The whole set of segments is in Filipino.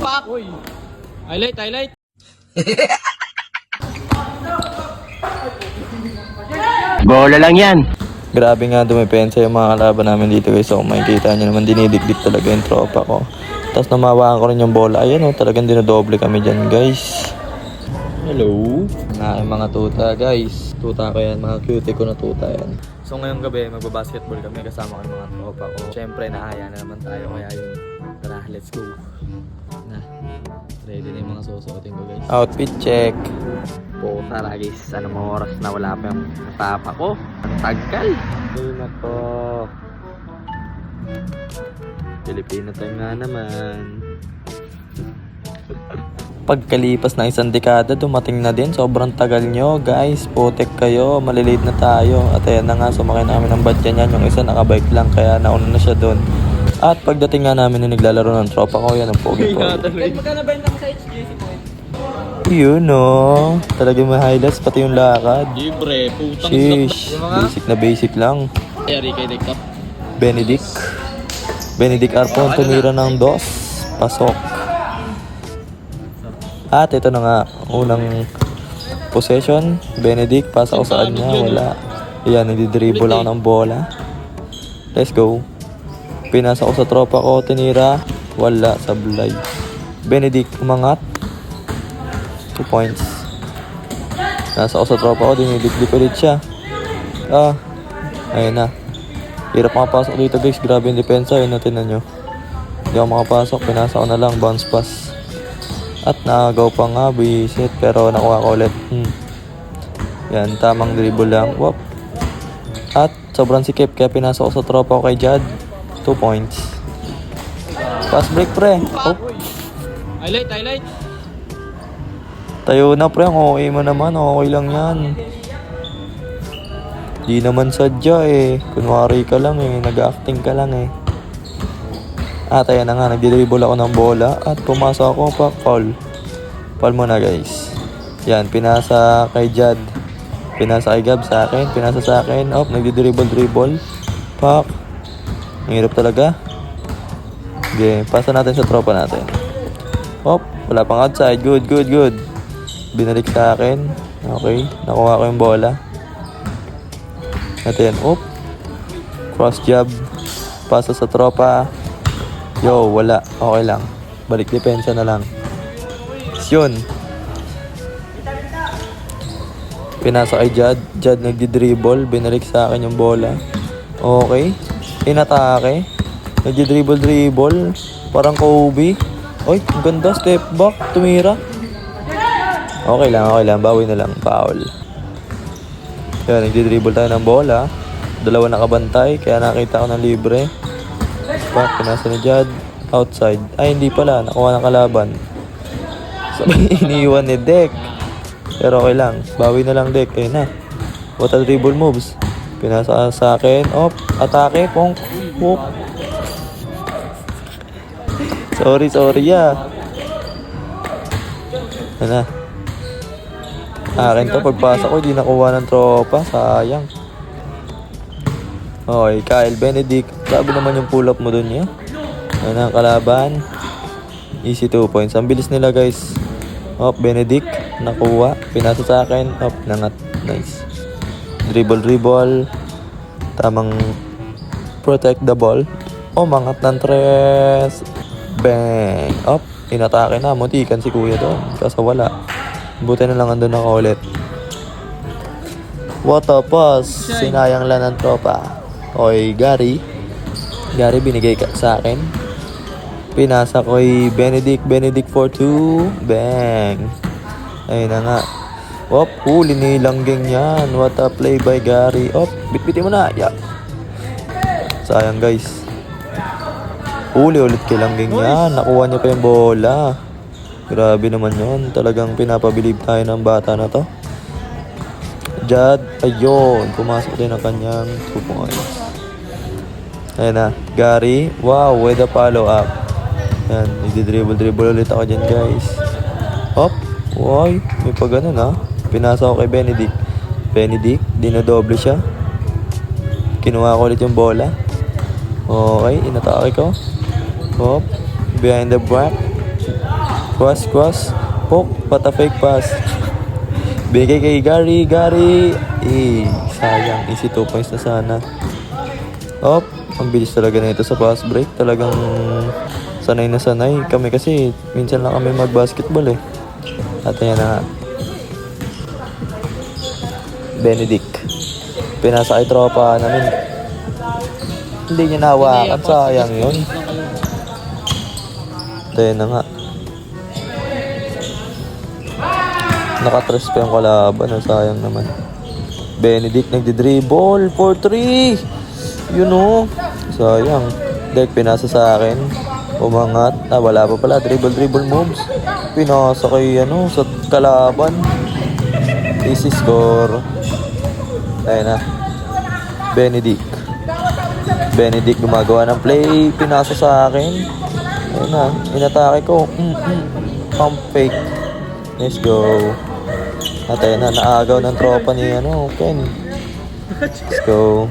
Pak! Uy! Highlight, highlight! Bola lang yan. Grabe nga dumipensa yung mga kalaban namin dito guys. So makikita nyo naman dinidikdik talaga yung tropa ko. Tapos namawaan ko rin yung bola. Ayan o, talagang dinodoble kami dyan guys. Hello. Yung mga tuta guys. Tuta ko yan, mga cutie ko na tuta yan. So ngayong gabi magbabasketball kami kasama ko yung mga tropa ko. Siyempre naaya na naman tayo kaya yun. Tara, let's go. Na. Ready na yung mga susuotin ko guys. Outfit check. Puta na guys, anong mga oras na wala pa yung kasama ko. Ang tagal. Ay nako. Pilipino tayo nga naman. Pagkalipas ng isang dekada, dumating na din. Sobrang tagal nyo, guys. Putek kayo. Malilate na tayo. At ayan na nga, sumakay namin ng badyan yan. Yung isa nakabike lang, kaya nauna na siya doon. At pagdating nga namin na naglalaro ng tropa ko, yan ang pogi ko. Magkano benta mo sa HGC po? Yun no. Talagang may highlights, pati yung lakad. Libre, putang Sheesh. Basic na basic lang. Yari kay Dekap. Benedict. Benedict Arpon tumira ng dos. Pasok. At ito na nga, unang possession. Benedict, pasa ko saan niya, wala. Ayan, nagdidribble ako ng bola. Let's go. Pinasa ko sa tropa ko, tinira. Wala, sablay. Benedict, umangat. 2 points. Nasa ko sa tropa ko, dinidikdik ulit siya. Ah, ayun na. Hirap makapasok dito guys. Grabe yung depensa. Yun natin na nyo. Hindi ako makapasok. Pinasa ko na lang. Bounce pass. At nakagaw pa nga. Bisit. Pero nakuha ko ulit. Hmm. Yan. Tamang dribble lang. Wop. At sobrang sikip. Kaya pinasa ko sa tropa ko kay Jad. 2 points. Pass break pre. Oh, Highlight, highlight! tayo na pre. Ang okay mo naman. Okay lang yan. Di naman sadya eh. Kunwari ka lang eh. Nag-acting ka lang eh. At ayan na nga, nagdidribble ako ng bola at pumasa ako pa, foul. Foul muna guys. Yan, pinasa kay Jad. Pinasa kay Gab sa akin, pinasa sa akin. Op, nagdidribble dribble. Pak. Ang hirap talaga. Okay, pasa natin sa tropa natin. Op, wala pang outside. Good, good, good. Binalik sa akin. Okay, nakuha ko yung bola. Ito yan. Op. Cross jab. Pasa sa tropa. Yo, wala. Okay lang. Balik depensa na lang. Yun. Pinasa kay Jad. Jad nagdi-dribble. Binalik sa akin yung bola. Okay. Inatake. Nagdi-dribble dribble. Parang Kobe. Oy, ganda. Step back. Tumira. Okay lang, okay lang. Bawi na lang. Foul. Yan, nagdi-dribble tayo ng bola. Dalawa nakabantay. Kaya nakita ko ng libre. Back, pinasa ni Jad. Outside. Ay, hindi pala. Nakuha ng kalaban. Sabay iniwan ni Dek. Pero okay lang. Bawi na lang Dek. Ayun na. What a dribble moves. Pinasa sa akin. Op. Atake. Pong. Whoop. Sorry, sorry ya. Ano na. Akin to. Pagpasa ko, hindi nakuha ng tropa. Sayang. Okay, Kyle Benedict. Grabe naman yung pull up mo dun niya. Ayun ang kalaban. Easy 2 points. Ang bilis nila guys. Hop, Benedict. Nakuha. Pinasa sa akin. Hop, nangat. Nice. Dribble, dribble. Tamang protect the ball. Oh, mangat ng tres. Bang. Hop, inatake na. Mutikan si kuya doon. Kaso wala. Buti na lang andun ako ulit. What a pass. Sinayang lang ng tropa. Oy, Gary. Gary, binigay ka sa akin. Pinasa ko kay Benedict. Benedict for two. Bang. Ayun na nga. Op, huli nilang ganyan. What a play by Gary. Op, bitbitin mo na. Yeah. Sayang guys. Huli ulit kay lang ganyan. Nakuha niya pa yung bola. Grabe naman yon. Talagang pinapabilib tayo ng bata na to. Jad, ayun. Pumasok din ang kanyang 2 points. Ayan na. Gary. Wow, with a follow up. Ayan. Nagdi-dribble-dribble ulit ako dyan, guys. Hop. Wow. May pa ganun, ha. Pinasa ko kay Benedict. Benedict. Dinodoble siya. Kinuha ko ulit yung bola. Okay. Inatake ko. Hop. Behind the back. Cross, cross. Poke, pata fake pass. Bigay kay Gary, Gary. Eh, sayang. Easy 2 points na sana. Op, ang bilis talaga nito sa pass break. Talagang sanay na sanay. Kami kasi, minsan lang kami mag-basketball eh. At ayan na nga. Benedict. Pinasa kay tropa namin. Hindi niya nahawakan. Sayang yun. Tayo na nga. Nakatres pa yung kalaban. ah, Sayang naman. Benedict nagdi-dribble. 4-3. Yun o. Sayang. Dek, pinasa sa akin. Umangat. Ah, wala pa pala. Dribble, dribble moves. Pinasa kay ano, sa kalaban. Easy score. Ayun na. Benedict. Benedict gumagawa ng play. Pinasa sa akin. Ayun na. Inatake ko. Mm -mm. Pump fake. Let's go. At ayun na. Naagaw ng tropa ni ano, Ken. Let's go.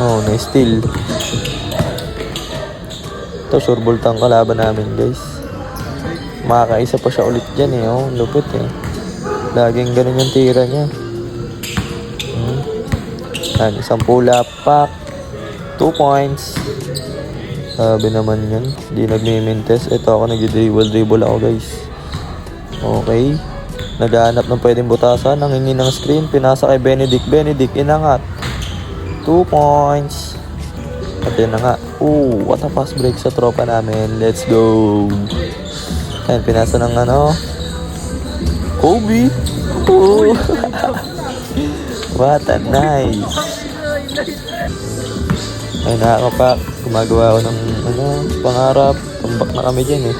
Oh, nice steal. Ito, surbol tang kalaban namin, guys. Makakaisa pa siya ulit dyan eh. Oh, lupit eh. Laging ganun yung tira niya. Yan, isang pull-up pack. Two points. Sabi naman yun. Hindi nagmimintes. Ito ako nag-dribble dribble ako guys. Okay. Naghahanap ng pwedeng butasan. Nangingi ng screen. Pinasa kay Benedict. Benedict, inangat. Two points. At yun na nga. Ooh, what a pass break sa tropa namin. Let's go. Yan, pinasa ng ano. Kobe. Ooh. what a nice. Ay, nakakapak. Gumagawa ako ng ano, pangarap. Tumbak na kami dyan eh.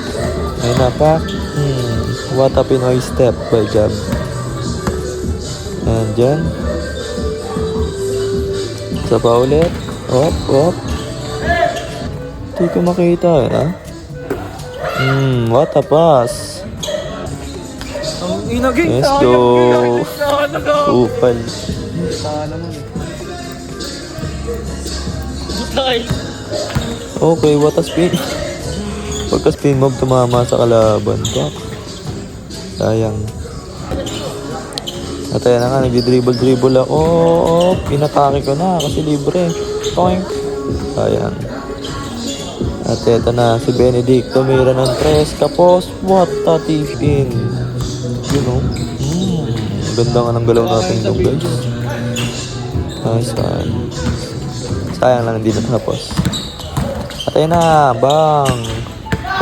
Ay, napak. Hmm. What a Pinoy step by Jab. And dyan. Isa pa ulit. Op, op. Hindi ko makita eh, ha? Hmm, what a pass. Let's go. Upal. Sana mo eh. Butay. Okay, what a spin. Pagka spin mob tumama sa kalaban. Pak. Sayang. At ayan na nga, nagdi-dribble-dribble ako. Oh, pinatake ko na kasi libre. Toink. Sayang. At eto na, si Benedict tumira ng tres. Kapos, what a tipping. You know? Hmm, ganda nga ng galaw natin doon guys. One. Sayang lang, hindi na tapos. At ayun na, bang!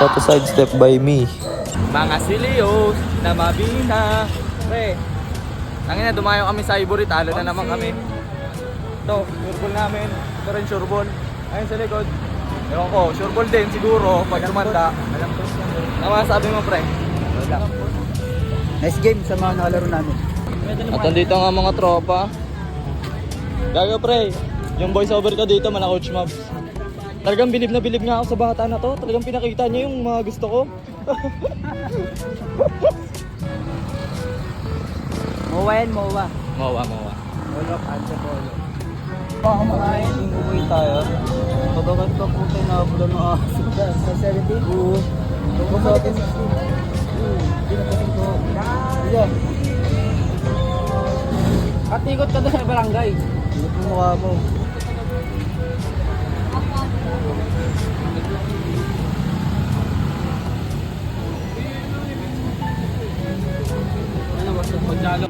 What a side step by me. Mga silios na mabina. Pre, tangin na dumayo kami sa Ivory, talo na naman kami. Ito, sureball namin. Ito rin sureball. Ayun sa likod. Ewan ko, sureball din siguro pag tumanda. Ano sabi mo pre? Nice game sa mga nakalaro namin. At nandito nga mga tropa. Gago pre, yung voice over ko dito, mana coach Mabs. Talagang bilib na bilib nga ako sa bata na to. Talagang pinakita niya yung mga gusto ko. Mowa yan, Mowa. Mawa, mawa. Polo, Pancho Polo. Baka makain, umuwi tayo. Pagkakas pa po tayo na pula ng aso. Sa 17? Oo. Tungkol sa atin. Yeah. At ikot ka doon sa barangay. Ano po mukha mo? Ano ba ito? Pagdalo.